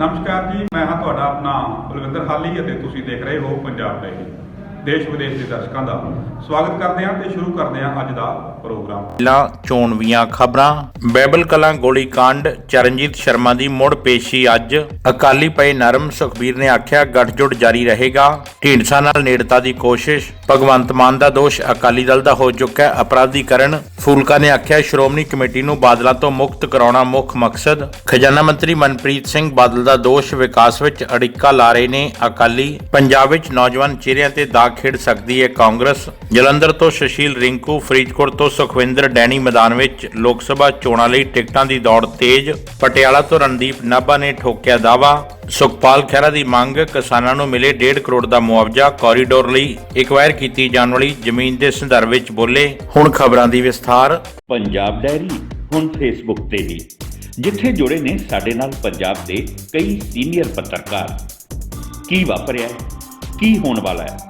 ਨਮਸਕਾਰ ਜੀ, ਮੈਂ ਹਾਂ ਤੁਹਾਡਾ ਆਪਣਾ ਬਲਵਿੰਦਰ ਹਾਲੀ ਅਤੇ ਤੁਸੀਂ ਦੇਖ ਰਹੇ ਹੋ ਪੰਜਾਬ ਡਾਇਰੀ ਦੇਸ਼ ਵਿਦੇਸ਼ ਦੇ ਦਰਸ਼ਕਾਂ ਦਾ ਸਵਾਗਤ ਕਰਦੇ ਹਾਂ ਤੇ ਸ਼ੁਰੂ ਕਰਦੇ ਹਾਂ ਅੱਜ ਦਾ ਪ੍ਰੋਗਰਾਮ। ਪਹਿਲਾਂ ਚੋਣਵੀਆਂ ਖਬਰਾਂ। ਬੈਬਲ ਕਲਾਂ ਗੋਲੀकांड ਚਰਨਜੀਤ ਸ਼ਰਮਾ ਦੀ ਮੁੜ ਪੇਸ਼ੀ ਅੱਜ। ਅਕਾਲੀ ਪਏ ਨਰਮ ਸੁਖਬੀਰ ਨੇ ਆਖਿਆ, ਗੱਠਜੋੜ ਜਾਰੀ ਰਹੇਗਾ। ਢੀਂਡਸਾ ਨਾਲ ਨੇੜਤਾ ਦੀ ਕੋਸ਼ਿਸ਼। ਭਗਵੰਤ ਮਾਨ ਦਾ ਦੋਸ਼, ਅਕਾਲੀ ਦਲ ਦਾ ਹੋ ਚੁੱਕਾ ਹੈ ਅਪਰਾਧੀਕਰਨ। ਫੂਲਕਾ ਨੇ ਆਖਿਆ, ਸ਼੍ਰੋਮਣੀ ਕਮੇਟੀ ਨੂੰ ਬਾਦਲਾਂ ਤੋਂ ਮੁਕਤ ਕਰਾਉਣਾ ਮੁੱਖ ਮਕਸਦ। ਖਜ਼ਾਨਾ ਮੰਤਰੀ ਮਨਪ੍ਰੀਤ ਸਿੰਘ ਬਾਦਲ ਦਾ ਦੋਸ਼, ਵਿਕਾਸ ਵਿੱਚ ਅੜਿੱਕਾ ਲਾ ਰਹੇ ਨੇ ਅਕਾਲੀ। ਪੰਜਾਬ ਵਿੱਚ ਨੌਜਵਾਨ ਚਿਹਰਿਆਂ ਤੇ ਦਾਗ ਖੇਡ ਸਕਦੀ ਹੈ ਕਾਂਗਰਸ। ਜਲੰਧਰ ਤੋਂ ਸੁਸ਼ੀਲ ਰਿੰਕੂ, ਫਰੀਦਕੋਟ ਤੋਂ ਸੁਖਵਿੰਦਰ ਡੈਣੀ ਮੈਦਾਨ ਵਿੱਚ ਲੋਕ ਸਭਾ ਚੋਣਾਂ ਲਈ ਟਿਕਟਾਂ ਦੀ ਦੌੜ ਤੇਜ਼। ਪਟਿਆਲਾ ਤੋਂ ਰਣਦੀਪ ਨਾਭਾ ਨੇ ਠੋਕਿਆ ਦਾਵਾ ਸੁਖਪਾਲ ਖਹਿਰਾ ਦੀ ਮੰਗ, ਕਿਸਾਨਾਂ ਨੂੰ ਮਿਲੇ 1.5 ਕਰੋੜ ਦਾ ਮੁਆਵਜ਼ਾ ਕੋਰੀਡੋਰ ਲਈ। ਇਕਵਾਇਰ ਕੀਤੀ ਜਾਣ ਵਾਲੀ ਜ਼ਮੀਨ ਦੇ ਸੰਦਰਭ ਵਿੱਚ ਬੋਲੇ। ਹੁਣ ਖਬਰਾਂ ਦੀ ਵਿਸਥਾਰ। ਪੰਜਾਬ ਡਾਇਰੀ ਹੁਣ ਫੇਸਬੁੱਕ ਤੇ ਵੀ। ਜਿੱਥੇ ਜੁੜੇ ਨੇ ਸਾਡੇ ਨਾਲ ਪੰਜਾਬ ਦੇ ਕਈ ਸੀਨੀਅਰ ਪੱਤਰਕਾਰ। ਕੀ ਵਾਪਰਿਆ ਕੀ ਹੋਣ ਵਾਲਾ ਹੈ?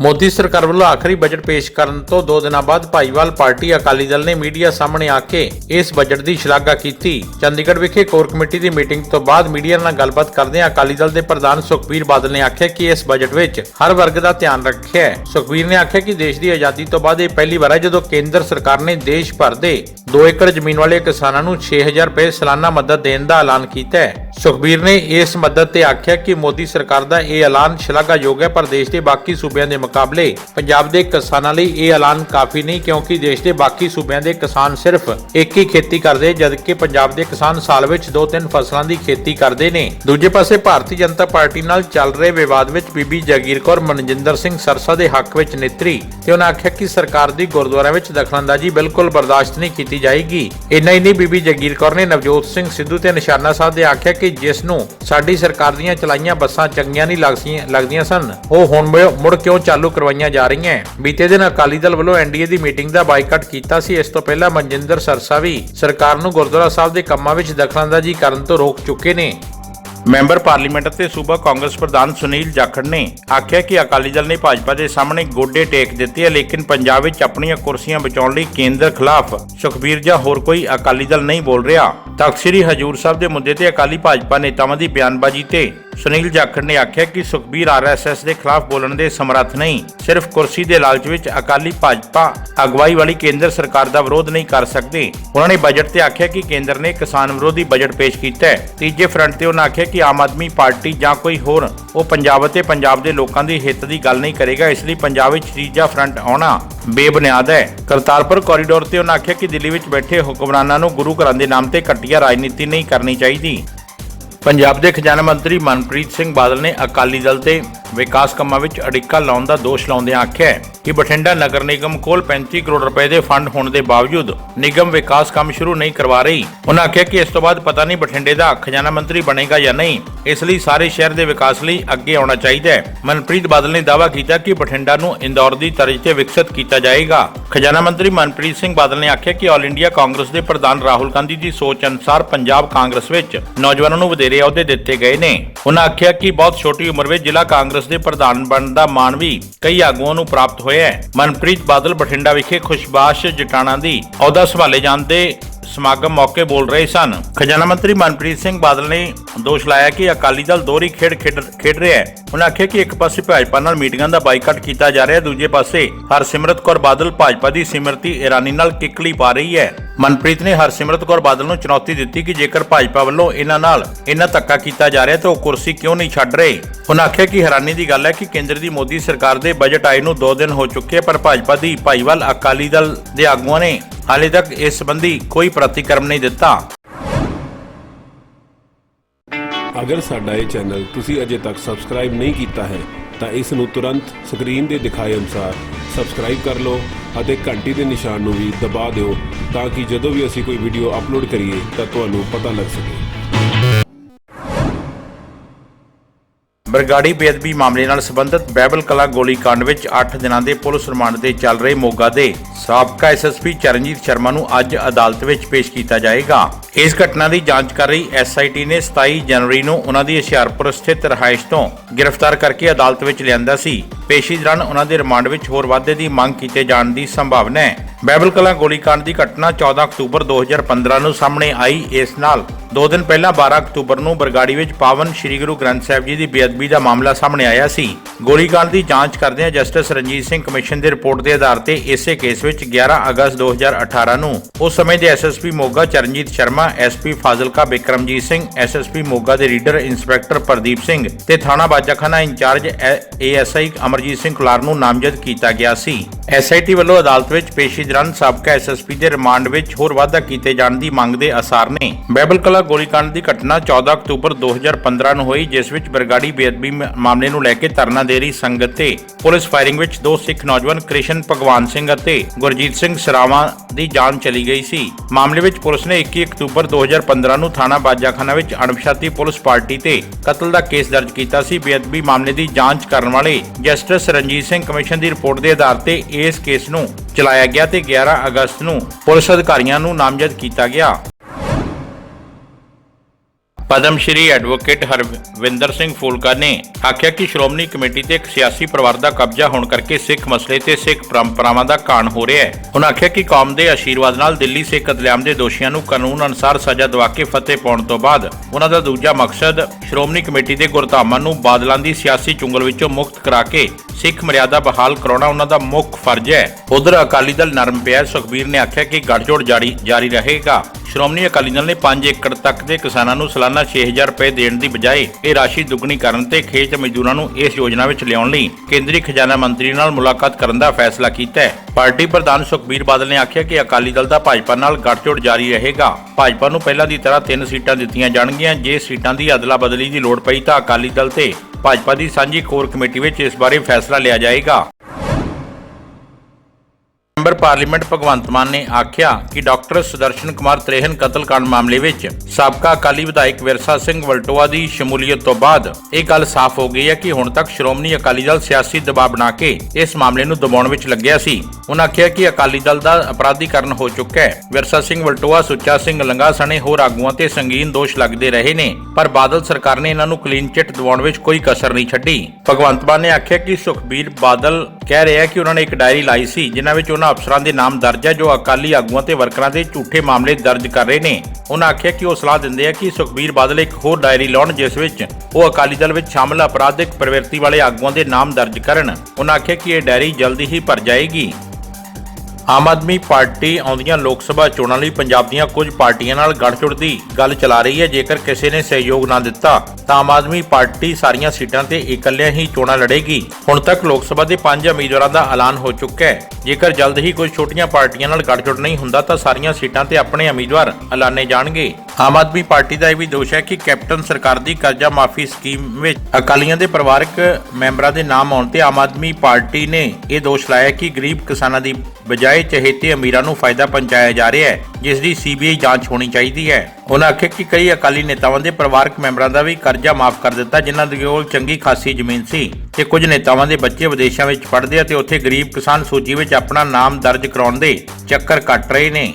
ਮੋਦੀ ਸਰਕਾਰ ਵੱਲੋਂ ਆਖਰੀ ਬਜਟ ਪੇਸ਼ ਕਰਨ ਤੋਂ 2 ਦਿਨਾਂ ਬਾਅਦ ਭਾਈਵਾਲ ਪਾਰਟੀ ਅਕਾਲੀ ਦਲ ਨੇ ਮੀਡੀਆ ਸਾਹਮਣੇ ਆ ਕੇ ਇਸ ਬਜਟ ਦੀ ਸ਼ਲਾਘਾ ਕੀਤੀ। ਚੰਡੀਗੜ੍ਹ ਵਿਖੇ ਕੋਰ ਕਮੇਟੀ ਦੀ ਮੀਟਿੰਗ ਤੋਂ ਬਾਅਦ ਮੀਡੀਆ ਨਾਲ ਗੱਲਬਾਤ ਕਰਦਿਆਂ ਅਕਾਲੀ ਦਲ ਦੇ ਪ੍ਰਧਾਨ ਸੁਖਬੀਰ ਬਾਦਲ ਨੇ ਆਖਿਆ ਕਿ ਇਸ ਬਜਟ ਵਿੱਚ ਹਰ ਵਰਗ ਦਾ ਧਿਆਨ ਰੱਖਿਆ ਹੈ। ਸੁਖਬੀਰ ਨੇ ਆਖਿਆ ਕਿ ਦੇਸ਼ ਦੀ ਆਜ਼ਾਦੀ ਤੋਂ ਬਾਅਦ ਇਹ ਪਹਿਲੀ ਵਾਰ ਹੈ ਜਦੋਂ ਕੇਂਦਰ ਸਰਕਾਰ ਨੇ ਦੇਸ਼ ਭਰ ਦੇ 2 ਏਕੜ ਜ਼ਮੀਨ ਵਾਲੇ ਕਿਸਾਨਾਂ ਨੂੰ 6000 ਰੁਪਏ ਸਾਲਾਨਾ ਮਦਦ ਦੇਣ ਦਾ ਐਲਾਨ ਕੀਤਾ ਹੈ। ਸੁਖਬੀਰ ਨੇ ਇਸ ਮਦਦ ਤੇ ਆਖਿਆ ਕਿ ਮੋਦੀ ਸਰਕਾਰ ਦਾ ਇਹ ਐਲਾਨ ਸ਼ਲਾਘਾਯੋਗ ਹੈ, ਪਰ ਦੇਸ਼ ਦੇ ਬਾਕੀ ਸੂਬਿਆਂ ਦੇ ਮੁਕਾਬਲੇ। ਪੰਜਾਬ ਦੇ ਕਿਸਾਨਾਂ ਲਈ ਇਹ ਐਲਾਨ ਕਾਫੀ ਨਹੀਂ, ਕਿਉਂਕਿ ਦੇਸ਼ ਦੇ ਬਾਕੀ ਸੂਬਿਆਂ ਦੇ ਕਿਸਾਨ ਸਿਰਫ ਇੱਕ ਹੀ ਖੇਤੀ ਕਰਦੇ, ਜਦਕਿ ਪੰਜਾਬ ਦੇ ਕਿਸਾਨ ਸਾਲ ਵਿੱਚ ਦੋ ਤਿੰਨ ਫਸਲਾਂ ਦੀ ਖੇਤੀ ਕਰਦੇ ਨੇ। ਦੂਜੇ ਪਾਸੇ ਭਾਰਤੀ ਜਨਤਾ ਪਾਰਟੀ ਨਾਲ ਚੱਲ ਰਹੇ ਵਿਵਾਦ ਵਿੱਚ ਬੀਬੀ ਜਗੀਰ ਕੌਰ, ਮਨਜਿੰਦਰ ਸਿੰਘ ਸਰਸਾ ਦੇ ਹੱਕ ਵਿੱਚ ਨੇਤਰੀ ਤੇ ਉਹਨਾਂ ਆਖਿਆ ਕਿ ਸਰਕਾਰ ਦੀ ਗੁਰਦੁਆਰਿਆਂ ਵਿੱਚ ਦਖਲਅੰਦਾਜ਼ੀ ਬਿਲਕੁਲ ਬਰਦਾਸ਼ਤ ਨਹੀਂ ਕੀਤੀ ਜਾਏਗੀ। ਇੰਨਾ ਹੀ ਨਹੀਂ, ਬੀਬੀ ਜਗੀਰ ਕੌਰ ਨੇ ਨਵਜੋਤ ਸਿੰਘ ਸਿੱਧੂ ਤੇ ਨਿਸ਼ਾਨਾ ਸਾਹਿਬ ਦੇ ਆਖਿਆ ਕਿ ਜਿਸ ਨੂੰ ਸਾਡੀ ਸਰਕਾਰ ਦੀਆਂ ਚਲਾਈਆਂ ਬੱਸਾਂ ਚੰਗੀਆਂ ਨਹੀਂ ਲੱਗਦੀਆਂ ਲੱਗਦੀਆਂ ਸਨ, ਉਹ ਹੁਣ ਮੁੜ- ਕਿਉਂ ਚੱਲ ਕਰਵਾਈਆਂ ਜਾ ਰਹੀਆਂ ਬੀਤੇ ਦਿਨ ਅਕਾਲੀ ਦਲ ਵੱਲੋਂ ਐਨਡੀਏ ਦੀ ਮੀਟਿੰਗ ਦਾ ਬਾਈਕਾਟ ਕੀਤਾ ਸੀ। ਇਸ ਤੋਂ ਪਹਿਲਾਂ ਮਨਜਿੰਦਰ ਸਰਸਾ ਵੀ ਸਰਕਾਰ ਨੂੰ ਗੁਰਦੁਆਰਾ ਸਾਹਿਬ ਦੇ ਕੰਮਾਂ ਵਿੱਚ ਦਖਲਅੰਦਾਜ਼ੀ ਕਰਨ ਤੋਂ ਰੋਕ ਚੁੱਕੇ ਨੇ। ਮੈਂਬਰ ਪਾਰਲੀਮੈਂਟ ਅਤੇ ਸੂਬਾ ਕਾਂਗਰਸ ਪ੍ਰਧਾਨ ਸੁਨੀਲ ਜਾਖੜ ਨੇ ਆਖਿਆ ਕਿ ਅਕਾਲੀ ਦਲ ਨੇ ਭਾਜਪਾ ਦੇ ਸਾਹਮਣੇ ਗੋਡੇ ਟੇਕ ਦਿੱਤੇ ਹੈ ਲੇਕਿਨ ਪੰਜਾਬ ਵਿੱਚ ਆਪਣੀਆਂ ਕੁਰਸੀਆਂ ਬਚਾਉਣ ਲਈ ਕੇਂਦਰ ਖਿਲਾਫ ਸੁਖਬੀਰ ਜਾਂ ਹੋਰ ਕੋਈ ਅਕਾਲੀ ਦਲ ਨਹੀਂ ਬੋਲ ਰਿਹਾ। ਤਖ਼ਤ ਸ੍ਰੀ ਹਜੂਰ ਸਾਹਿਬ ਦੇ ਮੁੱਦੇ ਤੇ ਅਕਾਲੀ ਭਾਜਪਾ ਨੇਤਾਵਾਂ ਦੀ ਬਿਆਨਬਾਜ਼ੀ ਤੇ ਸੁਨੀਲ ਜਾਖੜ ਨੇ ਆਖਿਆ ਕਿ ਸੁਖਬੀਰ ਆਰਐਸਐਸ ਦੇ ਖਿਲਾਫ ਬੋਲਣ ਦੇ ਸਮਰੱਥ ਨਹੀਂ, ਸਿਰਫ ਕੁਰਸੀ ਦੇ ਲਾਲਚ ਵਿੱਚ ਅਕਾਲੀ ਭਾਜਪਾ ਅਗਵਾਈ ਵਾਲੀ ਕੇਂਦਰ ਸਰਕਾਰ ਦਾ ਵਿਰੋਧ ਨਹੀਂ ਕਰ ਸਕਦੇ। ਉਹਨਾਂ ਨੇ ਬਜਟ ਤੇ ਆਖਿਆ ਕਿ ਕੇਂਦਰ ਨੇ ਕਿਸਾਨ ਵਿਰੋਧੀ ਬਜਟ ਪੇਸ਼ ਕੀਤਾ ਹੈ। ਤੀਜੇ ਫਰੰਟ ਤੇ ਉਹਨਾਂ ਆਖਿਆ ਕਿ ਆਮ ਆਦਮੀ ਪਾਰਟੀ ਜਾਂ ਕੋਈ ਹੋਰ, ਉਹ ਪੰਜਾਬ ਅਤੇ ਪੰਜਾਬ ਦੇ ਲੋਕਾਂ ਦੇ ਹਿੱਤ ਦੀ ਗੱਲ ਨਹੀਂ ਕਰੇਗਾ, ਇਸ ਲਈ ਪੰਜਾਬ ਵਿੱਚ ਤੀਜਾ ਫਰੰਟ ਆਉਣਾ ਬੇਬੁਨਿਆਦ ਹੈ। ਕਰਤਾਰਪੁਰ ਕੋਰੀਡੋਰ ਤੇ ਉਹਨਾਂ ਆਖਿਆ ਕਿ ਦਿੱਲੀ ਵਿੱਚ ਬੈਠੇ ਹੁਕਮਰਾਨਾਂ ਨੂੰ ਗੁਰੂ ਘਰਾਂ ਦੇ ਨਾਮ ਤੇ ਘਟੀਆ ਰਾਜਨੀਤੀ ਨਹੀਂ ਕਰਨੀ ਚਾਹੀਦੀ। ਪੰਜਾਬ ਦੇ ਖਜ਼ਾਨਾ ਮੰਤਰੀ ਮਨਪ੍ਰੀਤ ਸਿੰਘ ਬਾਦਲ ਨੇ ਅਕਾਲੀ ਦਲ ਤੇ ਵਿਕਾਸ ਕੰਮਾਂ ਵਿੱਚ ਅੜਿੱਕਾ ਲਾਉਣ ਦਾ ਦੋਸ਼ ਲਾਉਂਦਿਆਂ ਆਖਿਆ ਕਿ ਬਠਿੰਡਾ ਨਗਰ ਨਿਗਮ ਕੋਲ 35 ਕਰੋੜ ਰੁਪਏ ਦੇ ਫੰਡ ਹੋਣ ਦੇ ਬਾਵਜੂਦ ਨਿਗਮ ਵਿਕਾਸ ਕੰਮ ਸ਼ੁਰੂ ਨਹੀਂ ਕਰਵਾ ਰਹੀ। ਉਹਨਾਂ ਆਖਿਆ ਕਿ ਇਸ ਤੋਂ ਬਾਅਦ ਪਤਾ ਨਹੀਂ ਬਠਿੰਡੇ ਦਾ ਖਜ਼ਾਨਾ ਮੰਤਰੀ ਬਣੇਗਾ ਜਾਂ ਨਹੀਂ। ਇਸ ਲਈ ਸਾਰੇ ਸ਼ਹਿਰ ਦੇ ਵਿਕਾਸ ਲਈ ਅੱਗੇ ਆਉਣਾ ਚਾਹੀਦਾ ਹੈ। ਮਨਪ੍ਰੀਤ ਬਾਦਲ ਨੇ ਦਾਅਵਾ ਕੀਤਾ ਕਿ ਬਠਿੰਡਾ ਨੂੰ ਇੰਦੌਰ ਦੀ ਤਰਜ਼ ਤੇ ਵਿਕਸਿਤ ਕੀਤਾ ਜਾਏਗਾ। ਖਜ਼ਾਨਾ ਮੰਤਰੀ ਮਨਪ੍ਰੀਤ ਸਿੰਘ ਬਾਦਲ ਨੇ ਆਖਿਆ ਕਿ ਆਲ ਇੰਡੀਆ ਕਾਂਗਰਸ ਦੇ ਪ੍ਰਧਾਨ ਰਾਹੁਲ ਗਾਂਧੀ ਦੀ ਸੋਚ ਅਨੁਸਾਰ ਪੰਜਾਬ ਕਾਂਗਰਸ ਵਿੱਚ ਨੌਜਵਾਨਾਂ ਨੂੰ ਵਧੇਰੇ ਅਹੁਦੇ ਦਿੱਤੇ ਗਏ ਨੇ। ਉਹਨਾਂ ਆਖਿਆ ਕਿ ਬਹੁਤ ਛੋਟੀ ਉਮਰ ਵਿੱਚ ਜ਼ਿਲ੍ਹਾ ਕਾਂਗਰਸ ਦੇ ਪ੍ਰਧਾਨ ਬਣਨ ਦਾ ਮਾਣ ਵੀ ਕਈ ਆਗੂਆਂ ਨੂੰ ਪ੍ਰਾਪਤ ਹੋਇਆ ਹੈ। ਮਨਪ੍ਰੀਤ ਬਾਦਲ ਬਠਿੰਡਾ ਵਿਖੇ ਖੁਸ਼ਬਾਸ਼ ਜਟਾਣਾ ਦੀ ਅਹੁਦਾ ਸੰਭਾਲੇ ਜਾਣ ਦੇ ਸਮਾਗਮ ਮੌਕੇ ਬੋਲ ਰਹੇ ਸਨ। ਖਜ਼ਾਨਾ ਮੰਤਰੀ ਮਨਪ੍ਰੀਤ ਸਿੰਘ ਬਾਦਲ ਨੇ ਦੋਸ਼ ਲਾਇਆ ਕਿ ਅਕਾਲੀ ਦਲ ਦੋਹਰੀ ਖੇਡ ਖੇਡ ਖੇਡ ਰਿਹਾ ਹੈ। ਉਹਨਾਂ ਆਖਿਆ ਕਿ ਇੱਕ ਪਾਸੇ ਭਾਜਪਾ ਨਾਲ ਮੀਟਿੰਗਾਂ ਦਾ ਬਾਈਕਾਟ ਕੀਤਾ ਜਾ ਰਿਹਾ ਹੈ, ਦੂਜੇ ਪਾਸੇ ਹਰਸਿਮਰਤ ਕੌਰ ਬਾਦਲ ਭਾਜਪਾ ਦੀ ਸਿਮਰਤੀ ਇਰਾਨੀ ਨਾਲ ਕਿੱਕਲੀ ਪਾ ਰਹੀ ਹੈ। ਮਨਪ੍ਰੀਤ ਨੇ ਹਰਸਿਮਰਤ ਕੌਰ ਬਾਦਲ ਨੂੰ ਚੁਣੌਤੀ ਦਿੱਤੀ ਕਿ ਜੇਕਰ ਭਾਜਪਾ ਵੱਲੋਂ ਇਹਨਾਂ ਨਾਲ ਇਹਨਾਂ ਧੱਕਾ ਕੀਤਾ ਜਾ ਰਿਹਾ ਤਾਂ ਉਹ ਕੁਰਸੀ ਕਿਉਂ ਨਹੀਂ ਛੱਡ ਰਹੇ? ਉਹਨਾਂ ਆਖਿਆ ਕਿ ਹੈਰਾਨੀ ਦੀ ਗੱਲ ਹੈ ਕਿ ਕੇਂਦਰ ਦੀ ਮੋਦੀ ਸਰਕਾਰ ਦੇ ਬਜਟ ਆਏ ਨੂੰ 2 ਦਿਨ ਹੋ ਚੁੱਕੇ ਪਰ ਭਾਜਪਾ ਦੀ ਭਾਈਵਾਲ ਅਕਾਲੀ ਦਲ ਦੇ ਆਗੂਆਂ ਨੇ ਹਾਲੇ ਤੱਕ ਇਸ ਸੰਬੰਧੀ ਕੋਈ ਪ੍ਰਤੀਕਰਮ ਨਹੀਂ ਦਿੱਤਾ। ਅਗਰ ਸਾਡਾ ਇਹ ਚੈਨਲ ਤੁਸੀਂ ਅਜੇ ਤੱਕ ਸਬਸਕ੍ਰਾਈਬ ਨਹੀਂ ਕੀਤਾ ਹੈ, ਤਾਂ ਇਸ ਨੂੰ ਤੁਰੰਤ ਸਕਰੀਨ ਦੇ ਦਿਖਾਏ ਅਨੁਸਾਰ ਸਬਸਕ੍ਰਾਈਬ ਕਰ ਲਓ ਅਤੇ ਘੰਟੀ ਦੇ ਨਿਸ਼ਾਨ ਨੂੰ ਵੀ ਦਬਾ ਦਿਓ ਤਾਂ ਕਿ ਜਦੋਂ ਵੀ ਅਸੀਂ ਕੋਈ ਵੀਡੀਓ ਅਪਲੋਡ ਕਰੀਏ ਤਾਂ ਤੁਹਾਨੂੰ ਪਤਾ ਲੱਗ ਸਕੇ। ਬਰਗਾੜੀ ਬੇਅਦਬੀ ਮਾਮਲੇ ਨਾਲ ਸੰਬੰਧਤ ਬੈਬਲ ਕਲਾ ਗੋਲੀकांड ਵਿੱਚ 8 ਦਿਨਾਂ ਦੇ ਪੁਲਿਸ ਰਿਮਾਂਡ ਤੇ ਚੱਲ ਰਹੇ ਮੋਗਾ ਦੇ ਸਾਬਕਾ ਐਸਐਸਪੀ ਚਰਨਜੀਤ ਸ਼ਰਮਾ ਨੂੰ ਅੱਜ ਅਦਾਲਤ ਵਿੱਚ ਪੇਸ਼ ਕੀਤਾ ਜਾਏਗਾ। ਇਸ ਘਟਨਾ ਦੀ ਜਾਂਚ ਕਰ ਰਹੀ ਐਸਆਈਟੀ ਨੇ 27 ਜਨਵਰੀ ਨੂੰ ਉਹਨਾਂ ਦੀ ਹਿਸ਼ਿਆਰਪੁਰ ਸਥਿਤ ਰਹਾਇਸ਼ ਤੋਂ ਗ੍ਰਿਫਤਾਰ ਕਰਕੇ ਅਦਾਲਤ ਵਿੱਚ ਲਿਆਂਦਾ ਸੀ। ਪੇਸ਼ੀ ਦੌਰਾਨ ਉਹਨਾਂ ਦੇ ਰਿਮਾਂਡ ਵਿੱਚ ਹੋਰ ਵਾਧੇ ਦੀ ਮੰਗ ਕੀਤੇ ਜਾਣ ਦੀ ਸੰਭਾਵਨਾ ਹੈ। ਬੈਬਲ ਕਲਾ ਗੋਲੀ ਕਾਂਡ ਦੀ ਘਟਨਾ 14 ਅਕਤੂਬਰ 2015 ਨੂੰ ਸਾਹਮਣੇ ਆਈ। ਇਸ ਨਾਲ ਦੋ ਦਿਨ ਪਹਿਲਾਂ 12 ਅਕਤੂਬਰ ਨੂੰ ਬਰਗਾੜੀ ਵਿੱਚ ਪਾਵਨ ਸ੍ਰੀ ਗੁਰੂ ਗ੍ਰੰਥ ਸਾਹਿਬ ਜੀ ਦੀ ਬੇਅਦਬੀ ਦਾ ਮਾਮਲਾ ਸਾਹਮਣੇ ਆਇਆ ਸੀ। ਗੋਲੀकांड ਦੀ ਜਾਂਚ ਕਰਦਿਆਂ ਜਸਟਿਸ ਰਣਜੀਤ ਸਿੰਘ ਕਮਿਸ਼ਨ ਦੀ ਰਿਪੋਰਟ ਦੇ ਆਧਾਰ ਤੇ ਇਸੇ ਕੇਸ ਵਿੱਚ 11 ਅਗਸਤ 2018 ਨੂੰ ਉਸ ਸਮੇਂ ਦੇ SSP Moga Charanjit Sharma SP Fazilka Bikramjit Singh SSP Moga ਦੇ ਰੀਡਰ ਇੰਸਪੈਕਟਰ ਪ੍ਰਦੀਪ ਸਿੰਘ ਤੇ ਥਾਣਾ ਬਾਜਾਖਾਨਾ ਇੰਚਾਰਜ ਏਐਸਆਈ ਅਮਰਜੀਤ ਸਿੰਘ ਕੁਲਾਰ ਨੂੰ ਨਾਮਜ਼ਦ ਕੀਤਾ ਗਿਆ ਸੀ। ਐਸਆਈਟੀ ਵੱਲੋਂ ਅਦਾਲਤ ਵਿੱਚ ਪੇਸ਼ੀ ਦੌਰਾਨ ਸਾਬਕਾ ਐਸਐਸਪੀ ਦੇ ਰਿਮਾਂਡ ਵਿੱਚ ਹੋਰ ਵਾਧਾ ਕੀਤੇ ਜਾਣ ਦੀ ਮੰਗ ਦੇ ਅਸਾਰ ਨੇ। ਬਾਈਬਲ ਕਲਾ ਗੋਲੀकांड ਦੀ ਘਟਨਾ 14 ਅਕਤੂਬਰ 2015 ਨੂੰ ਹੋਈ, ਜਿਸ ਵਿੱਚ ਬਰਗਾੜੀ ਬੇਅਦਬੀ ਮਾਮਲੇ ਨੂੰ ਲੈ ਕੇ ਧਰਨਾ ਦੇ ਰਹੀ ਸੰਗਤ ਤੇ ਪੁਲਿਸ ਫਾਇਰਿੰਗ ਵਿੱਚ ਦੋ ਸਿੱਖ ਨੌਜਵਾਨ ਕ੍ਰਿਸ਼ਨ ਭਗਵਾਨ ਸਿੰਘ ਅਤੇ ਗੁਰਜੀਤ ਸਿੰਘ ਸਰਾਵਾਂ ਦੀ ਜਾਨ ਚਲੀ ਗਈ ਸੀ। ਮਾਮਲੇ ਵਿੱਚ ਪੁਲਿਸ ਨੇ 21 ਅਕਤੂਬਰ 2015 ਨੂੰ ਥਾਣਾ ਬਾਜਾਖਾਨਾ ਵਿੱਚ ਅਣਪਛਾਤੀ ਪੁਲਿਸ ਪਾਰਟੀ ਤੇ ਕਤਲ ਦਾ ਕੇਸ ਦਰਜ ਕੀਤਾ ਸੀ। ਬੇਅਦਬੀ ਮਾਮਲੇ ਦੀ ਜਾਂਚ ਕਰਨ ਵਾਲੇ ਜਸਟਿਸ ਰਣਜੀਤ ਸਿੰਘ ਕਮਿਸ਼ਨ ਦੀ ਰਿਪੋਰਟ ਦੇ ਆਧਾਰ ਤੇ ਇਸ ਕੇਸ ਨੂੰ ਚਲਾਇਆ ਗਿਆ ਤੇ 11 ਅਗਸਤ ਨੂੰ ਪੁਲਿਸ ਅਧਿਕਾਰੀਆਂ ਨੂੰ ਨਾਮਜ਼ਦ ਕੀਤਾ ਗਿਆ। ਪਦਮ ਸ਼੍ਰੀ ਐਡਵੋਕੇਟ ਹਰਵਿੰਦਰ ਸਿੰਘ ਫੂਲਕਾ ਨੇ ਆਖਿਆ ਕਿ ਸ਼੍ਰੋਮਣੀ ਕਮੇਟੀ ਤੇ ਇੱਕ ਸਿਆਸੀ ਪਰਿਵਾਰ ਦਾ ਕਬਜ਼ਾ ਹੋਣ ਕਰਕੇ ਸਿੱਖ ਮਸਲੇ ਤੇ ਸਿੱਖ ਪਰੰਪਰਾਵਾਂ ਦਾ ਕਾਣ ਹੋ ਰਿਹਾ ਹੈ। ਉਹਨਾਂ ਆਖਿਆ ਕਿ ਕੌਮ ਦੇ ਆਸ਼ੀਰਵਾਦ ਨਾਲ ਦਿੱਲੀ ਸਿੱਖ ਕਤਲੇਆਮ ਦੇ ਦੋਸ਼ੀਆਂ ਨੂੰ ਕਾਨੂੰਨ ਅਨੁਸਾਰ ਸਜ਼ਾ ਦਿਵਾ ਕੇ ਫਤਿਹ ਪਾਉਣ ਤੋਂ ਬਾਅਦ ਉਹਨਾਂ ਦਾ ਦੂਜਾ ਮਕਸਦ ਸ਼੍ਰੋਮਣੀ ਕਮੇਟੀ ਦੇ ਗੁਰਧਾਮਾਂ ਨੂੰ ਬਾਦਲਾਂ ਦੀ ਸਿਆਸੀ ਚੁੰਗਲ ਵਿੱਚੋਂ ਮੁਕਤ ਕਰਾ ਕੇ ਸਿੱਖ ਮਰਿਆਦਾ ਬਹਾਲ ਕਰਾਉਣਾ ਉਹਨਾਂ ਦਾ ਮੁੱਖ ਫਰਜ਼ ਹੈ। ਉਧਰ ਅਕਾਲੀ ਦਲ ਨਰਮ ਪਿਆ ਸੁਖਬੀਰ ਨੇ ਆਖਿਆ ਕਿ ਗੱਠਜੋੜ ਜਾਰੀ ਜਾਰੀ ਰਹੇਗਾ। ਸ਼੍ਰੋਮਣੀ ਅਕਾਲੀ ਦਲ ਨੇ 5 ਏਕੜ ਤੱਕ ਦੇ ਕਿਸਾਨਾਂ ਨੂੰ ਸਾਲਾਨਾ 6000 ਰੁਪਏ ਦੇਣ ਦੀ ਬਜਾਏ ਇਹ ਰਾਸ਼ੀ ਦੁੱਗਣੀ ਕਰਨ ਤੇ ਖੇਤ ਮਜ਼ਦੂਰਾਂ ਨੂੰ ਇਸ ਯੋਜਨਾ ਵਿੱਚ ਲਿਆਉਣ ਲਈ ਕੇਂਦਰੀ ਖਜ਼ਾਨਾ ਮੰਤਰੀ ਨਾਲ ਮੁਲਾਕਾਤ ਕਰਨ ਦਾ ਫੈਸਲਾ ਕੀਤਾ ਹੈ। ਪਾਰਟੀ ਪ੍ਰਧਾਨ ਸੁਖਬੀਰ ਬਾਦਲ ਨੇ ਆਖਿਆ ਕਿ ਅਕਾਲੀ ਦਲ ਦਾ ਭਾਜਪਾ ਨਾਲ ਗੱਠਜੋੜ ਜਾਰੀ ਰਹੇਗਾ। ਭਾਜਪਾ ਨੂੰ ਪਹਿਲਾਂ ਦੀ ਤਰ੍ਹਾਂ ਤਿੰਨ ਸੀਟਾਂ ਦਿੱਤੀਆਂ ਜਾਣਗੀਆਂ। ਜੇ ਸੀਟਾਂ ਦੀ ਅਦਲਾ ਬਦਲੀ ਦੀ ਲੋੜ ਪਈ ਤਾਂ ਅਕਾਲੀ ਦਲ ਤੇ ਭਾਜਪਾ ਦੀ ਸਾਂਝੀ ਕੋਰ ਕਮੇਟੀ ਵਿੱਚ ਇਸ ਬਾਰੇ ਫੈਸਲਾ ਲਿਆ ਜਾਏਗਾ। ਮੈਂਬਰ ਪਾਰਲੀਮੈਂਟ ਭਗਵੰਤ ਮਾਨ ਨੇ ਆਖਿਆ ਕਿ ਡਾਕਟਰ ਸੁਦਰਸ਼ਨ ਕੁਮਾਰ ਤ੍ਰੇਹਨ ਕਤਲकांड ਮਾਮਲੇ ਵਿੱਚ ਸਾਬਕਾ ਅਕਾਲੀ ਵਿਧਾਇਕ ਵਿਰਸਾ ਸਿੰਘ ਵਲਟੋਆ ਦੀ ਸ਼ਮੂਲੀਅਤ ਤੋਂ ਬਾਅਦ ਇਹ ਗੱਲ ਸਾਫ਼ ਹੋ ਗਈ ਹੈ ਕਿ ਹੁਣ ਤੱਕ ਸ਼੍ਰੋਮਣੀ ਅਕਾਲੀ ਦਲ ਸਿਆਸੀ ਦਬਾਅ ਬਣਾ ਕੇ ਇਸ ਮਾਮਲੇ ਨੂੰ ਦਬਾਉਣ ਵਿੱਚ ਲੱਗਿਆ ਸੀ। ਉਹਨਾਂ ਆਖਿਆ ਕਿ ਅਕਾਲੀ ਦਲ ਦਾ ਅਪਰਾਧੀਕਰਨ ਹੋ ਚੁੱਕਾ ਹੈ। ਵਿਰਸਾ ਸਿੰਘ ਵਲਟੋਆ, ਸੁੱਚਾ ਸਿੰਘ ਲੰਗਾ ਸਣੇ ਹੋਰ ਆਗੂਆਂ ਤੇ ਸੰਗੀਨ ਦੋਸ਼ ਲੱਗਦੇ ਰਹੇ ਨੇ, ਪਰ ਬਾਦਲ ਸਰਕਾਰ ਨੇ ਇਹਨਾਂ ਨੂੰ ਕਲੀਨ ਚਿੱਟ ਦਿਵਾਉਣ ਵਿੱਚ ਕੋਈ ਕਸਰ ਨਹੀਂ ਛੱਡੀ। ਭਗਵੰਤ ਮਾਨ ਨੇ ਆਖਿਆ ਕਿ ਸੁਖਬੀਰ ਬਾਦਲ ਕਹਿ ਰਿਹਾ ਕਿ ਉਹਨਾਂ ਨੇ ਇੱਕ ਡਾਇਰੀ ਲਾਈ ਸੀ, ਜਿਨ੍ਹਾਂ ਵਿੱਚ ਉਹਨਾਂ ਅਫਸਰਾਂ ਦੇ ਨਾਮ ਦਰਜ ਹੈ, ਜੋ ਅਕਾਲੀ ਆਗੂਆਂ ਤੇ ਵਰਕਰਾਂ ਦੇ ਝੂਠੇ ਮਾਮਲੇ ਦਰਜ ਕਰ ਰਹੇ ਨੇ। ਉਹਨਾਂ ਆਖਿਆ ਕਿ ਉਹ ਸਲਾਹ ਦਿੰਦੇ ਆ ਕਿ ਸੁਖਬੀਰ ਬਾਦਲ ਇੱਕ ਹੋਰ ਡਾਇਰੀ ਲਾਉਣ, ਜਿਸ ਵਿੱਚ ਉਹ ਅਕਾਲੀ ਦਲ ਵਿੱਚ ਸ਼ਾਮਲ ਅਪਰਾਧਿਕ ਪ੍ਰਵਿਰਤੀ ਵਾਲੇ ਆਗੂਆਂ ਦੇ ਨਾਮ ਦਰਜ ਕਰਨ। ਉਹਨਾਂ ਆਖਿਆ ਕਿ ਇਹ ਡਾਇਰੀ ਜਲਦੀ ਹੀ ਭਰ ਜਾਏਗੀ। ਆਮ ਆਦਮੀ ਪਾਰਟੀ ਆਉਂਦੀਆਂ ਲੋਕ ਸਭਾ ਚੋਣਾਂ ਲਈ ਪੰਜਾਬ ਦੀਆਂ ਕੁਝ ਪਾਰਟੀਆਂ ਨਾਲ ਗੱਠਜੋੜ ਦੀ ਗੱਲ ਚਲਾ ਰਹੀ ਹੈ। ਜੇਕਰ ਕਿਸੇ ਨੇ ਸਹਿਯੋਗ ਨਾ ਦਿੱਤਾ, ਤਾਂ ਆਮ ਆਦਮੀ ਪਾਰਟੀ ਸਾਰੀਆਂ ਸੀਟਾਂ ਤੇ ਇਕੱਲਿਆਂ ਹੀ ਚੋਣਾਂ ਲੜੇਗੀ। ਹੁਣ ਤੱਕ ਲੋਕ ਸਭਾ ਦੇ 5 ਉਮੀਦਵਾਰਾਂ ਦਾ ਐਲਾਨ ਹੋ ਚੁੱਕਾ ਹੈ। ਜੇਕਰ ਜਲਦ ਹੀ ਕੁਝ ਛੋਟੀਆਂ ਪਾਰਟੀਆਂ ਨਾਲ ਗੱਠਜੋੜ ਨਹੀਂ ਹੁੰਦਾ, ਤਾਂ ਸਾਰੀਆਂ ਸੀਟਾਂ ਤੇ ਆਪਣੇ ਉਮੀਦਵਾਰ ਐਲਾਨੇ ਜਾਣਗੇ। ਆਮ ਆਦਮੀ ਪਾਰਟੀ ਦਾ ਇਹ ਵੀ ਦੋਸ਼ ਹੈ ਕਿ ਕੈਪਟਨ ਸਰਕਾਰ ਦੀ ਕਰਜ਼ਾ ਮਾਫੀ ਸਕੀਮ ਵਿੱਚ ਅਕਾਲੀਆਂ ਦੇ ਪਰਿਵਾਰਕ ਮੈਂਬਰਾਂ ਦੇ ਨਾਮ ਆਉਣ ਤੇ ਆਮ ਆਦਮੀ ਪਾਰਟੀ ਨੇ ਇਹ ਦੋਸ਼ ਲਾਇਆ ਕਿ ਗਰੀਬ ਕਿਸਾਨਾਂ ਦੀ ਬਜਾਏ ਚਹੇਤੇ ਅਮੀਰਾਂ ਨੂੰ ਫਾਇਦਾ ਪਹੁੰਚਾਇਆ ਜਾ ਰਿਹਾ ਹੈ, ਜਿਸ ਦੀ ਸੀਬੀਆਈ ਜਾਂਚ ਹੋਣੀ ਚਾਹੀਦੀ ਹੈ। ਉਹਨਾਂ ਆਖਿਆ ਕਿ ਕਈ ਅਕਾਲੀ ਨੇਤਾਵਾਂ ਦੇ ਪਰਿਵਾਰਕ ਮੈਂਬਰਾਂ ਦਾ ਵੀ ਕਰਜ਼ਾ ਮਾਫ ਕਰ ਦਿੱਤਾ, ਜਿਨ੍ਹਾਂ ਦੇ ਕੋਲ ਚੰਗੀ ਖਾਸੀ ਜ਼ਮੀਨ ਸੀ ਤੇ ਕੁਝ ਨੇਤਾਵਾਂ ਦੇ ਬੱਚੇ ਵਿਦੇਸ਼ਾਂ ਵਿੱਚ ਪੜ੍ਹਦੇ ਆ ਉੱਥੇ ਗਰੀਬ ਕਿਸਾਨ ਸੂਚੀ ਵਿੱਚ ਆਪਣਾ ਨਾਮ ਦਰਜ ਕਰਾਉਣ ਦੇ ਚੱਕਰ ਕੱਟ ਰਹੇ ਨੇ।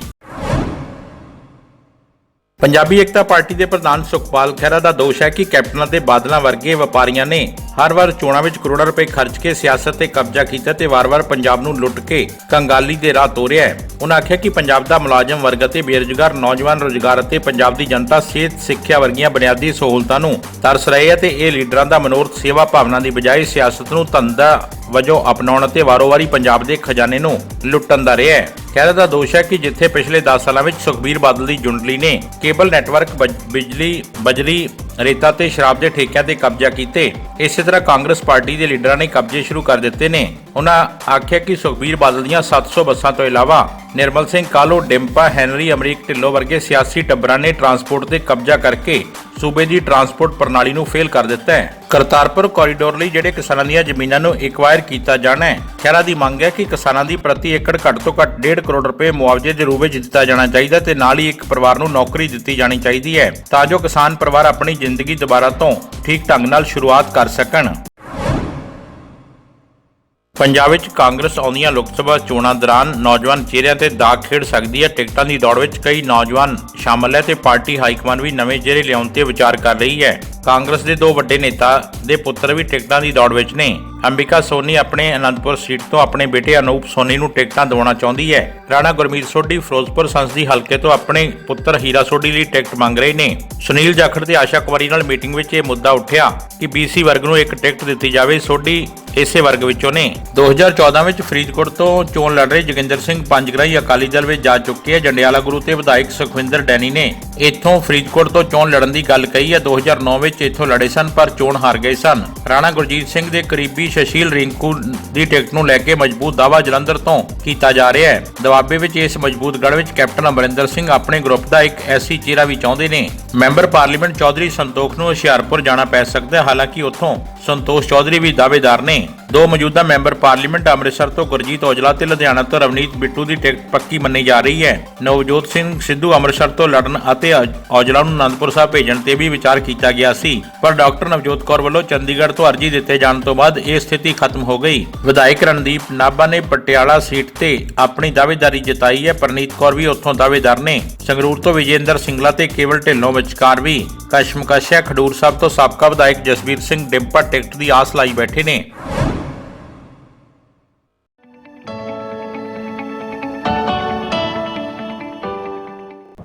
ਪੰਜਾਬੀ ਏਕਤਾ ਪਾਰਟੀ ਦੇ ਪ੍ਰਧਾਨ ਸੁਖਪਾਲ ਖਹਿਰਾ ਦਾ ਦੋਸ਼ ਹੈ ਕਿ ਕੈਪਟਨਾਂ ਤੇ ਬਾਦਲਾਂ ਵਰਗੇ ਵਪਾਰੀਆਂ ਨੇ ਹਰ ਵਾਰ ਚੋਣਾਂ ਵਿੱਚ ਕਰੋੜਾਂ ਰੁਪਏ ਖਰਚ ਕੇ ਸਿਆਸਤ ਤੇ ਕਬਜ਼ਾ ਕੀਤਾ ਤੇ ਵਾਰ-ਵਾਰ ਪੰਜਾਬ ਨੂੰ ਲੁੱਟ ਕੇ ਕੰਗਾਲੀ ਦੇ ਰਾਹ ਤੋਰਿਆ ਹੈ। ਉਹਨਾਂ ਆਖਿਆ ਕਿ ਪੰਜਾਬ ਦਾ ਮੁਲਾਜ਼ਮ ਵਰਗ ਅਤੇ ਬੇਰੁਜ਼ਗਾਰ ਨੌਜਵਾਨ ਰੁਜ਼ਗਾਰ ਅਤੇ ਪੰਜਾਬ ਦੀ ਜਨਤਾ ਸਿਹਤ, ਸਿੱਖਿਆ ਵਰਗੀਆਂ ਬੁਨਿਆਦੀ ਸਹੂਲਤਾਂ ਨੂੰ ਤਰਸ ਰਹੇ ਹੈ ਤੇ ਇਹ ਲੀਡਰਾਂ ਦਾ ਮਨੋਰਥ ਸੇਵਾ ਭਾਵਨਾ ਦੀ ਬਜਾਏ ਸਿਆਸਤ ਨੂੰ ਧੰਦਾ ਵਜੋਂ ਅਪਣਾਉਣ ਅਤੇ ਵਾਰੋ-ਵਾਰੀ ਪੰਜਾਬ ਦੇ ਖਜ਼ਾਨੇ ਨੂੰ ਲੁੱਟਣ ਦਾ ਰਿਹਾ ਹੈ। ਖਹਿਰਾ ਦਾ ਦੋਸ਼ ਹੈ ਕਿ ਜਿੱਥੇ ਪਿਛਲੇ 10 ਸਾਲਾਂ ਵਿੱਚ ਸੁਖਬੀਰ ਬਾਦਲ ਦੀ ਜੁੰਡਲੀ ਨੇ ਕੇਬਲ ਨੈਟਵਰਕ ਬਿਜਲੀ, ਬਜਰੀ, ਰੇਤਾ ਤੇ ਸ਼ਰਾਬ ਦੇ ਠੇਕਿਆਂ ਤੇ ਕਬਜ਼ਾ ਕੀਤੇ, ਇਸੇ ਤਰ੍ਹਾਂ ਕਾਂਗਰਸ ਪਾਰਟੀ ਦੇ ਲੀਡਰਾਂ ਨੇ ਕਬਜ਼ੇ ਸ਼ੁਰੂ ਕਰ ਦਿੱਤੇ ਨੇ। ਉਹਨਾਂ ਆਖਿਆ ਕਿ ਸੁਖਬੀਰ ਬਾਦਲ ਦੀਆਂ 700 ਬੱਸਾਂ ਤੋਂ ਇਲਾਵਾ ਨਿਰਮਲ ਸਿੰਘ ਕਾਲੋ, ਡਿੰਪਾ, ਹੈਨਰੀ, ਅਮਰੀਕ ਢਿੱਲੋਂ ਵਰਗੇ ਸਿਆਸੀ ਟੱਬਰਾਂ ਨੇ ਟਰਾਂਸਪੋਰਟ ਤੇ ਕਬਜ਼ਾ ਕਰਕੇ ਸੂਬੇ ਦੀ ਟਰਾਂਸਪੋਰਟ ਪ੍ਰਣਾਲੀ ਨੂੰ ਫੇਲ ਕਰ ਦਿੱਤਾ ਹੈ। ਕਰਤਾਰਪੁਰ ਕੋਰੀਡੋਰ ਲਈ ਜਿਹੜੇ ਕਿਸਾਨਾਂ ਦੀਆਂ ਜ਼ਮੀਨਾਂ ਨੂੰ ਐਕਵਾਇਰ ਕੀਤਾ ਜਾਣਾ ਹੈ, ਖਹਿਰਾ ਦੀ ਮੰਗ ਹੈ ਕਿ ਕਿਸਾਨਾਂ ਦੀ ਪ੍ਰਤੀ ਏਕੜ ਘੱਟ ਤੋਂ ਘੱਟ 1.5 ਕਰੋੜ ਰੁਪਏ ਮੁਆਵਜ਼ੇ ਦੇ ਰੂਪ ਵਿੱਚ ਦਿੱਤਾ ਜਾਣਾ ਚਾਹੀਦਾ ਤੇ ਨਾਲ ਹੀ ਇੱਕ ਪਰਿਵਾਰ ਨੂੰ ਨੌਕਰੀ ਦਿੱਤੀ ਜਾਣੀ ਚਾਹੀਦੀ ਹੈ, ਤਾਂ ਜੋ ਕਿਸਾਨ ਪਰਿਵਾਰ ਆਪਣੀ ਜ਼ਿੰਦਗੀ ਦੁਬਾਰਾ ਤੋਂ ਠੀਕ ਢੰਗ ਨਾਲ ਸ਼ੁਰੂਆਤ ਕਰ ਸਕਣ। ਪੰਜਾਬ ਵਿੱਚ ਕਾਂਗਰਸ ਆਉਂਦੀਆਂ ਲੋਕ ਸਭਾ ਚੋਣਾਂ ਦੌਰਾਨ ਨੌਜਵਾਨ ਚਿਹਰਿਆਂ ਤੇ ਦਾਗ ਖੇਡ ਸਕਦੀ ਹੈ। ਟਿਕਟਾਂ ਦੀ ਦੌੜ ਵਿੱਚ ਕਈ ਨੌਜਵਾਨ ਸ਼ਾਮਲ ਹੈ ਤੇ ਪਾਰਟੀ ਹਾਈਕਮਾਨ ਵੀ ਨਵੇਂ ਚਿਹਰੇ ਲਿਆਉਣ ਤੇ ਵਿਚਾਰ ਕਰ ਰਹੀ ਹੈ। ਕਾਂਗਰਸ ਦੇ ਦੋ ਵੱਡੇ ਨੇਤਾ ਦੇ ਪੁੱਤਰ ਵੀ ਟਿਕਟਾਂ ਦੀ ਦੌੜ ਵਿੱਚ ਨੇ। ਅੰਬਿਕਾ ਸੋਨੀ ਆਪਣੇ ਅਨੰਦਪੁਰ ਸੀਟ ਤੋਂ ਆਪਣੇ ਬੇਟੇ ਅਨੂਪ ਸੋਨੀ ਨੂੰ ਟਿਕਟਾਂ ਦਿਵਾਉਣਾ ਚਾਹੁੰਦੀ ਹੈ। ਰਾਣਾ ਗੁਰਮੀਤ ਸੋਢੀ ਫਿਰੋਜ਼ਪੁਰ ਸੰਸਦੀ ਹਲਕੇ ਤੋਂ ਆਪਣੇ ਪੁੱਤਰ ਹੀਰਾ ਸੋਢੀ ਲਈ ਟਿਕਟ ਮੰਗ ਰਹੇ ਨੇ। ਸੁਨੀਲ ਜਾਖੜ ਤੇ ਆਸ਼ਾ ਕੁਮਾਰੀ ਨਾਲ ਮੀਟਿੰਗ ਵਿੱਚ ਇਹ ਮੁੱਦਾ ਉੱਠਿਆ ਕਿ ਬੀਸੀ ਵਰਗ ਨੂੰ ਇੱਕ ਟਿਕਟ ਦਿੱਤੀ ਜਾਵੇ। ਸੋਢੀ ਇਸੇ ਵਰਗ ਵਿੱਚੋਂ ਨੇ। 2014 ਵਿੱਚ ਫਰੀਦਕੋਟ ਤੋਂ ਚੋਣ ਲੜ ਰਹੇ ਜੋਗਿੰਦਰ ਸਿੰਘ ਪੰਜਗਰਾਈ ਅਕਾਲੀ ਦਲ ਵਿੱਚ ਜਾ ਚੁੱਕੇ ਹੈ ਜੰਡਿਆਲਾ ਗੁਰੂ ਤੇ ਵਿਧਾਇਕ ਸੁਖਵਿੰਦਰ ਡੈਨੀ ਨੇ ਇੱਥੋਂ ਫਰੀਦਕੋਟ ਤੋਂ ਚੋਣ ਲੜਨ ਦੀ ਗੱਲ ਕਹੀ ਹੈ 2009 ਵਿੱਚ ਇੱਥੋਂ ਲੜੇ ਸਨ, ਪਰ ਚੋਣ ਹਾਰ ਗਏ ਸਨ। ਰਾਣਾ ਗੁਰਜੀਤ ਸਿੰਘ ਦੇ ਕਰੀਬੀ ਸ਼ਸ਼ੀਲ ਰਿੰਕੂ ਦੀ ਟਿਕਟ ਨੂੰ ਲੈ ਕੇ ਮਜ਼ਬੂਤ ਦਾਅਵਾ ਜਲੰਧਰ ਤੋਂ ਕੀਤਾ ਜਾ ਰਿਹਾ ਹੈ। ਦਵਾਬੇ ਵਿੱਚ ਇਸ ਮਜ਼ਬੂਤ ਗੜ ਵਿੱਚ ਕੈਪਟਨ ਅਮਰਿੰਦਰ ਸਿੰਘ ਆਪਣੇ ਗਰੁੱਪ ਦਾ ਇੱਕ ਐਸੀ ਚਿਹਰਾ ਵੀ ਚਾਹੁੰਦੇ ਨੇ। ਮੈਂਬਰ ਪਾਰਲੀਮੈਂਟ ਚੌਧਰੀ ਸੰਤੋਖ ਨੂੰ ਹੁਸ਼ਿਆਰਪੁਰ ਜਾਣਾ ਪੈ ਸਕਦਾ ਹੈ, ਹਾਲਾਂਕਿ ਉੱਥੋਂ ਸੰਤੋਸ਼ ਚੌਧਰੀ ਵੀ ਦਾਅਵੇਦਾਰ ਨੇ। ਦੋ ਮੌਜੂਦਾ ਮੈਂਬਰ ਪਾਰਲੀਮੈਂਟ ਅੰਮ੍ਰਿਤਸਰ ਤੋਂ ਗੁਰਜੀਤ ਔਜਲਾ ਤੇ ਲੁਧਿਆਣਾ ਤੋਂ ਰਵਨੀਤ ਬਿੱਟੂ ਦੀ ਟਿਕਟ ਪੱਕੀ ਮੰਨੀ ਜਾ ਰਹੀ ਹੈ। ਨਵਜੋਤ ਸਿੰਘ ਸਿੱਧੂ ਅੰਮ੍ਰਿਤਸਰ ਤੋਂ ਲੜਨ ਅਤੇ ਔਜਲਾ ਨੂੰ ਅਨੰਦਪੁਰ ਸਾਹਿਬ ਭੇਜਣ ਤੇ ਵੀ ਵਿਚਾਰ ਕੀਤਾ ਗਿਆ ਸੀ। ਪਰ ਡਾਕਟਰ ਨਵਜੋਤ ਕੌਰ ਵੱਲੋਂ ਚੰਡੀਗੜ੍ਹ ਤੋਂ ਅਰਜ਼ੀ ਦਿੱਤੇ ਜਾਣ ਤੋਂ ਬਾਅਦ ਇਹ ਸਥਿਤੀ ਖਤਮ ਹੋ ਗਈ। ਵਿਧਾਇਕ ਰਣਦੀਪ ਨਾਭਾ ਨੇ ਪਟਿਆਲਾ ਸੀਟ ਤੇ ਆਪਣੀ ਦਾਅਵੇਦਾਰੀ ਜਤਾਈ ਹੈ। ਪਰਨੀਤ ਕੌਰ ਵੀ ਉੱਥੋਂ ਦਾਅਵੇਦਾਰ ਨੇ। ਸੰਗਰੂਰ ਤੋਂ ਵਿਜੇਂਦਰ ਸਿੰਗਲਾ ਤੇ ਕੇਵਲ ਢਿੱਲੋਂ ਵਿਚਕਾਰ ਵੀ ਕਸ਼ਮਕਸ਼ ਹੈ ਖਡੂਰ ਸਾਹਿਬ ਤੋਂ ਸਾਬਕਾ ਵਿਧਾਇਕ ਜਸਵੀਰ ਸਿੰਘ ਡਿੰਪਾ ਟਿਕਟ ਦੀ ਆਸ ਲਾਈ ਬੈਠੇ ਨੇ।